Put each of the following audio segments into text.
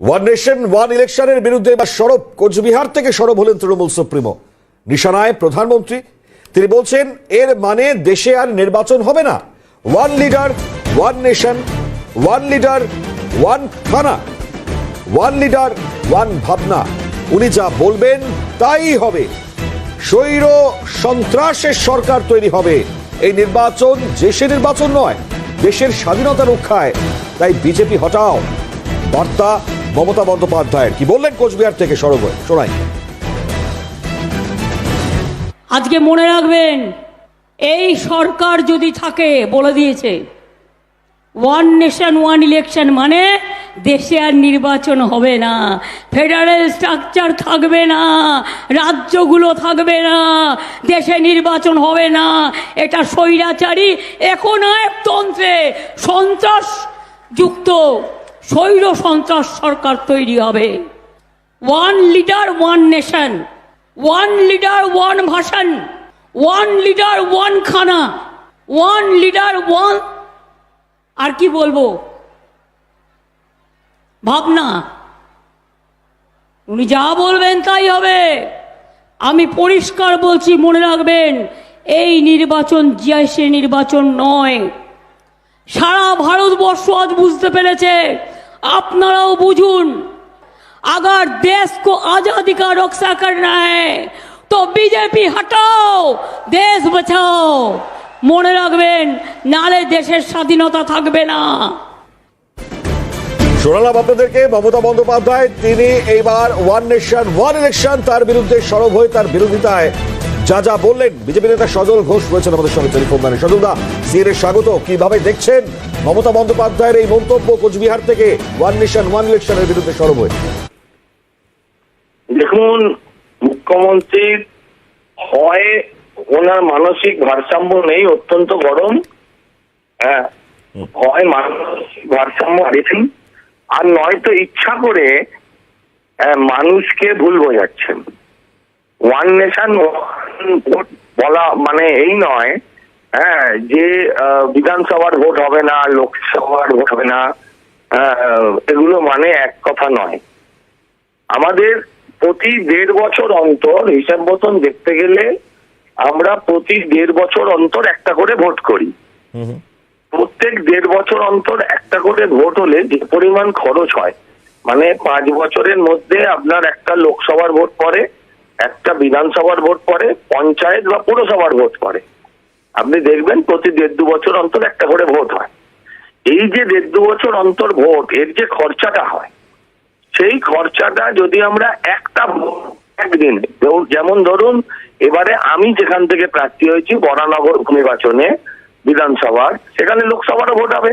One nation one ইলেকশনের বিরুদ্ধে এবার সরব কোচবিহার থেকে সরব হলেন তৃণমূল সুপ্রিমো। নিশানায় প্রধানমন্ত্রী, তিনি বলছেন, এর মানে দেশে আর নির্বাচন হবে না। One leader one nation one leader one থানা ওয়ান লিডার ওয়ান ভাবনা উনি যা বলবেন, তাই হবে। স্বৈর সন্ত্রাসের সরকার তৈরি হবে। এই নির্বাচন দেশের নির্বাচন নয়, দেশের স্বাধীনতা রক্ষায়। তাই বিজেপি হটাও। বার্তা মমতা বন্দ্যোপাধ্যায়ের কি বললেন কোচবিহার থেকে সরব? শোনাই আজকে মনে রাখবেন, এই সরকার যদি থাকে বলে দিয়েছে ওয়ান নেশন ওয়ান ইলেকশন মানে দেশে আর নির্বাচন হবে না ফেডারেল স্ট্রাকচার থাকবে না, রাজ্যগুলো থাকবে না, দেশে নির্বাচন হবে না, এটা স্বৈরাচারী একনায়কতন্ত্রে সন্ত্রাস যুক্ত স্বৈর সন্ত্রাস সরকার তৈরি হবে। One leader one nation one leader one ভাষণ। ওয়ান লিডার ওয়ান খানা। ওয়ান লিডার ওয়ান আর কি বলব? ভাবনা। উনি যা বলবেন তাই হবে। আমি পরিষ্কার বলছি, মনে রাখবেন, এই নির্বাচন জিয়াইসে নির্বাচন নয়। সারা ভারতবর্ষ আজ বুঝতে পেরেছে আপনারাও বুঝুন अगर देश को आजादी का रक्षा करना है तो बीजेपी हटाओ देश बचाओ মনে রাখবেন নালে দেশের স্বাধীনতা থাকবে না শোনালাম আপনাদেরকে মমতা বন্দ্যোপাধ্যায় তিনি এইবার ওয়ান নেশন ওয়ান ইলেকশন তার বিরুদ্ধে সরব হয়ে তার বিরোধিতায় যা যা বললেন বিজেপি নেতা সজল ঘোষ রয়েছেন আমাদের সঙ্গে টেলিফোন লাইনে। সজল দা সিএর স্বাগত। কীভাবে দেখছেন মমতা বন্দ্যোপাধ্যায়ের এই মন্তব্য কোচবিহার থেকে? ওয়ান নেশন ওয়ান ইলেকশনের বিরুদ্ধে সরব হয়ে। দেখুন মুখ্যমন্ত্রীর হয় ওনার মানসিক ভারসাম্য নেই অত্যন্ত গরম। হ্যাঁ হয় মানসিক ভারসাম্য হারিয়েছেন। আর নয়তো ইচ্ছা করে আহ, মানুষকে ভুল বোঝাচ্ছেন। ওয়ান নেশন ভোট বলা মানে এই নয় হ্যাঁ যে বিধানসভার ভোট হবে না লোকসভার ভোট হবে না এগুলো মানে এক কথা নয়। আমাদের প্রতি দেড় বছর অন্তর হিসাব মতন দেখতে গেলে আমরা প্রতি দেড় বছর অন্তর একটা করে ভোট করি। প্রত্যেক দেড় বছর অন্তর একটা করে ভোট হলে যে পরিমাণ খরচ হয় মানে পাঁচ বছরের মধ্যে আপনার একটা লোকসভার ভোট পড়ে একটা বিধানসভার ভোট পড়ে পঞ্চায়েত বা পুরসভার ভোট পড়ে। আপনি দেখবেন প্রতি দেড় দু বছর অন্তর একটা করে ভোট হয়। এই যে দেড় দু বছর অন্তর ভোট এর যে খরচাটা হয় সেই খরচাটা যদি আমরা একটা ভোট একদিনে যেমন- ধরুন এবারে আমি যেখান থেকে প্রার্থী হয়েছি বরানগর নির্বাচনে বিধানসভার সেখানে লোকসভারও ভোট হবে।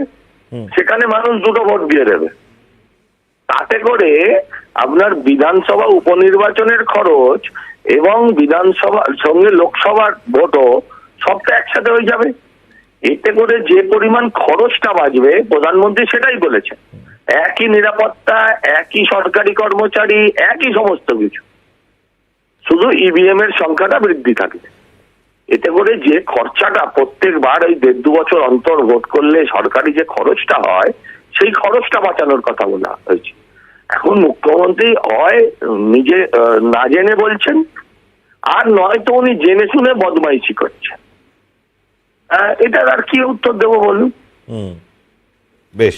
সেখানে মানুষ দুটো ভোট দিয়ে দেবে। তাতে করে আপনার বিধানসভা উপনির্বাচনের খরচ এবং বিধানসভার সঙ্গে লোকসভার ভোটও সবটা একসাথে হয়ে যাবে। এতে করে যে পরিমাণ খরচটা বাঁচবে, প্রধানমন্ত্রী সেটাই বলেছেন। একই নিরাপত্তা, একই সরকারি কর্মচারী, একই সমস্ত কিছু। শুধু ইভিএম এর সংখ্যাটা বৃদ্ধি থাকবে। এতে করে যে খরচাটা প্রত্যেকবার ওই দেড় দু বছর অন্তর ভোট করলে সরকারি যে খরচটা হয়, সেই খরচটা বাঁচানোর কথা বলা হয়েছে। এখন মুখ্যমন্ত্রী হয়, নিজে না জেনে বলছেন, আর নয়তো উনি জেনে শুনে বদমাইশি করছেন। এটার আর কি উত্তর দেবো বলুন? বেশ।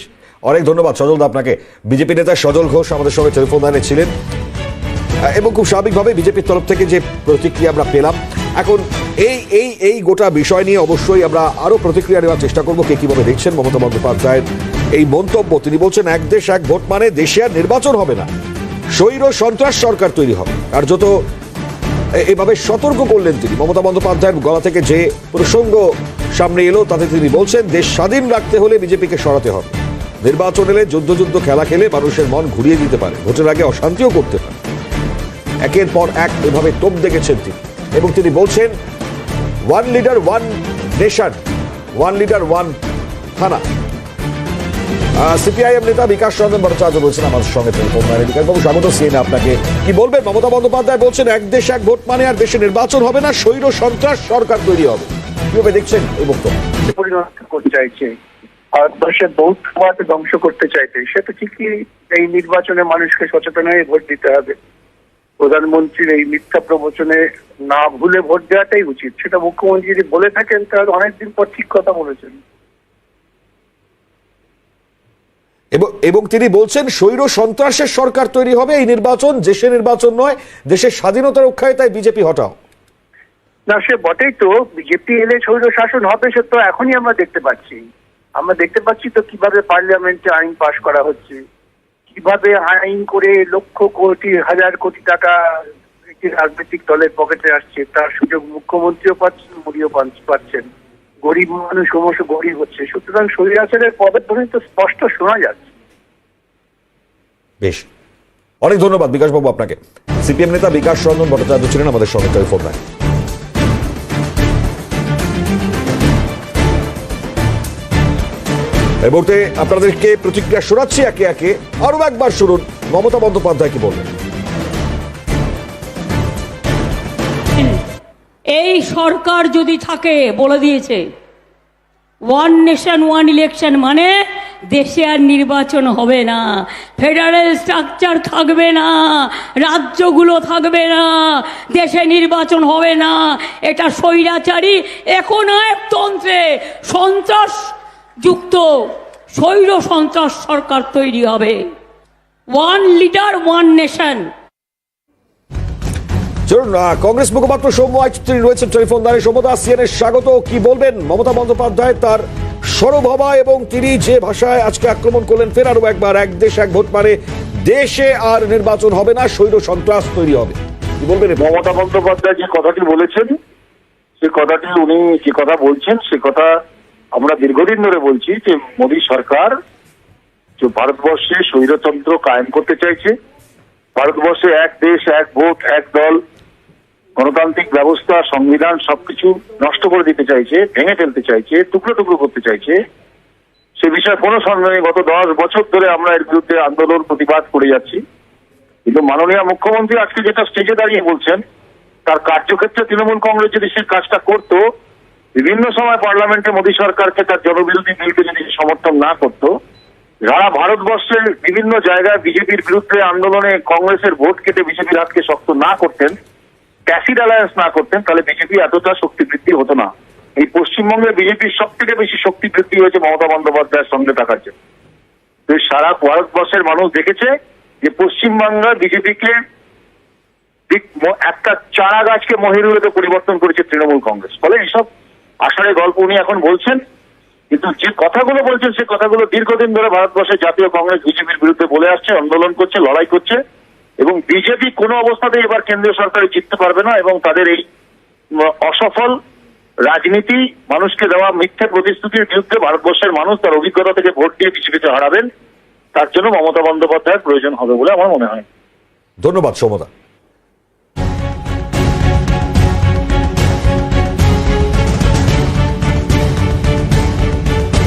অনেক ধন্যবাদ সজল দা আপনাকে। বিজেপি নেতা সজল ঘোষ আমাদের সঙ্গে টেলিফোন লাইনে ছিলেন। এবং খুব স্বাভাবিকভাবে বিজেপির তরফ থেকে যে প্রতিক্রিয়া আমরা পেলাম, এখন এই এই এই গোটা বিষয় নিয়ে অবশ্যই আমরা আরও প্রতিক্রিয়া নেওয়ার চেষ্টা করব। কে কীভাবে দেখছেন মমতা বন্দ্যোপাধ্যায়ের এই মন্তব্য, তিনি বলছেন, এক দেশ, এক ভোট মানে দেশে আর নির্বাচন হবে না। স্বৈর সন্ত্রাস সরকার তৈরি হবে। আর যত এভাবে সতর্ক করলেন তিনি। মমতা বন্দ্যোপাধ্যায়ের গলা থেকে যে প্রসঙ্গ সামনে এলো, তাতে তিনি বলছেন, দেশ স্বাধীন রাখতে হলে বিজেপিকে সরাতে হবে। নির্বাচন এলে যুদ্ধ যুদ্ধ খেলা খেলে মানুষের মন ঘুরিয়ে দিতে পারে। ভোটের আগে অশান্তিও করতে পারে। একের পর এক এভাবে তোপ দেখেছেন তিনি। এবং তিনি বলছেন, one leader, one nation, one leader, one থানা। সিপিআইএম নেতা বিকাশ রঞ্জন ভট্টাচার্য বলছেন, আমাদের সঙ্গে টেলিফোন লাইনে বিকাশ স্বাগত সিএনএ আপনাকে। কি বলবেন? মমতা বন্দ্যোপাধ্যায় বলছেন, এক দেশ এক ভোট মানে আর দেশে নির্বাচন হবে না, স্বৈর সন্ত্রাস সরকার তৈরি হবে। কীভাবে দেখছেন এই বক্তব্য? করতে চাইছে ভারতবর্ষের বৌদ্ধবাদ ধ্বংস করতে চাইতে সে তো ঠিকই এই নির্বাচনে মানুষকে সচেতন হয়ে ভোট দিতে হবে। প্রধানমন্ত্রীর এই মিথ্যা প্রবচনে না ভুলে ভোট দেওয়াটাই উচিত। সেটা মুখ্যমন্ত্রী যদি বলে থাকেন, তাহলে অনেকদিন পর ঠিক কথা বলেছেন। এবং তিনি বলছেন, স্বৈর সন্ত্রাসের সরকার তৈরি হবে, এই নির্বাচন দেশের নির্বাচন নয়, দেশের স্বাধীনতা রক্ষায় তাই বিজেপি হটাও। না, সে বটেই তো, বিজেপি এলে স্বৈর শাসন হবে, সে তো এখনই আমরা দেখতে পাচ্ছি। আমরা দেখতে পাচ্ছি তো কীভাবে পার্লামেন্টে আইন পাশ করা হচ্ছে। কীভাবে আইন করে লক্ষ কোটি, হাজার কোটি টাকা একটি রাজনৈতিক দলের পকেটে আসছে, তার সুযোগ মুখ্যমন্ত্রীও পাচ্ছেন মোদীও পাচ্ছেন। গরিব মানুষ ক্রমশ গরিব হচ্ছে। সুতরাং স্বৈরাচারের পদের ধ্বনি তো স্পষ্ট শোনা যাচ্ছে। বেশ। অনেক ধন্যবাদ বিকাশবাবু আপনাকে। সিপিএম নেতা বিকাশ রঞ্জন ভট্টাচার্য ছিলেন আমাদের সঙ্গে টেলিফোন লাইন মুহূর্তে আপনাদেরকে প্রতিক্রিয়া শোনাচ্ছি একে একে। আরও একবার শুনুন, মমতা বন্দ্যোপাধ্যায় কি বললেন? এই সরকার যদি থাকে, বলে দিয়েছে। ওয়ান নেশন ওয়ান ইলেকশন মানে দেশে আর নির্বাচন হবে না। ফেডারেল স্ট্রাকচার থাকবে না, রাজ্যগুলো থাকবে না, দেশে নির্বাচন হবে না। এটা স্বৈরাচারী একনায়কতন্ত্রে সন্ত্রাস যুক্ত, স্বৈর সন্ত্রাস সরকার তৈরি হবে। ওয়ান লিডার ওয়ান নেশন চলুন কংগ্রেস মুখপাত্র সৌম্য আইচুত্রী রয়েছেন টেলিফোন দাঁড়িয়ে সৌম্যদা সিএনের স্বাগত। কি বলবেন? মমতা বন্দ্যোপাধ্যায় তার সরবহবা এবং তিনি যে ভাষায় আজকে আক্রমণ করলেন, ফের আরও একবার এক দেশ, এক ভোট মানে দেশে আর নির্বাচন হবে না, স্বৈর সন্ত্রাস তৈরি হবে। কি বলবেন? মমতা বন্দ্যোপাধ্যায় যে কথাটি বলেছেন, সে কথাটি উনি যে কথা বলছেন, সে কথা আমরা দীর্ঘদিন ধরে বলছি যে মোদী সরকার যে ভারতবর্ষে স্বৈরতন্ত্র কায়েম করতে চাইছে, ভারতবর্ষে এক দেশ, এক ভোট, এক দল গণতান্ত্রিক ব্যবস্থা, সংবিধান সবকিছু নষ্ট করে দিতে চাইছে, ভেঙে ফেলতে চাইছে, টুকরো টুকরো করতে চাইছে, সে বিষয়ে কোনো সন্দেহ নেই। গত দশ বছর ধরে আমরা এর বিরুদ্ধে আন্দোলন, প্রতিবাদ করে যাচ্ছি। কিন্তু মাননীয় মুখ্যমন্ত্রী আজকে যেটা স্টেজে দাঁড়িয়ে বলছেন, তার কার্যক্ষেত্রে তৃণমূল কংগ্রেস যদি সে কাজটা করত, বিভিন্ন সময় পার্লামেন্টে মোদী সরকারকে তার জনবিরোধী বিলকে যদি সমর্থন না করত, সারা ভারতবর্ষের বিভিন্ন জায়গায় বিজেপির বিরুদ্ধে আন্দোলনে কংগ্রেসের ভোট কেটে বিজেপির হাতকে শক্ত না করতেন ট্যাসিড অ্যালায়েন্স না করতেন, তাহলে বিজেপি এতটা শক্তি বৃদ্ধি হতো না। এই পশ্চিমবঙ্গে বিজেপির সব থেকে বেশি শক্তি বৃদ্ধি হয়েছে মমতা বন্দ্যোপাধ্যায়ের সঙ্গে থাকার জন্য সারা ভারতবর্ষের মানুষ দেখেছে যে পশ্চিমবাংলা বিজেপিকে একটা চারা গাছকে মহিরুলেতে পরিবর্তন করেছে তৃণমূল কংগ্রেস। ফলে এইসব আষাঢ়ে গল্প উনি এখন বলছেন, কিন্তু যে কথাগুলো বলছেন, সে কথাগুলো দীর্ঘদিন ধরে ভারতবর্ষের জাতীয় কংগ্রেস বিজেপির বিরুদ্ধে বলে আসছে, আন্দোলন করছে, লড়াই করছে। এবং বিজেপি কোনো অবস্থাতে এবার কেন্দ্রীয় সরকারে জিততে পারবে না এবং তাদের এই অসফল রাজনীতি, মানুষকে দেওয়া মিথ্যে প্রতিশ্রুতির বিরুদ্ধে ভারতবর্ষের মানুষ তার অভিজ্ঞতা থেকে ভোট দিয়ে কিছু কিছু হারাবেন, তার জন্য মমতা বন্দ্যোপাধ্যায়ের প্রয়োজন হবে বলে আমার মনে হয়। ধন্যবাদ সৌম্যদা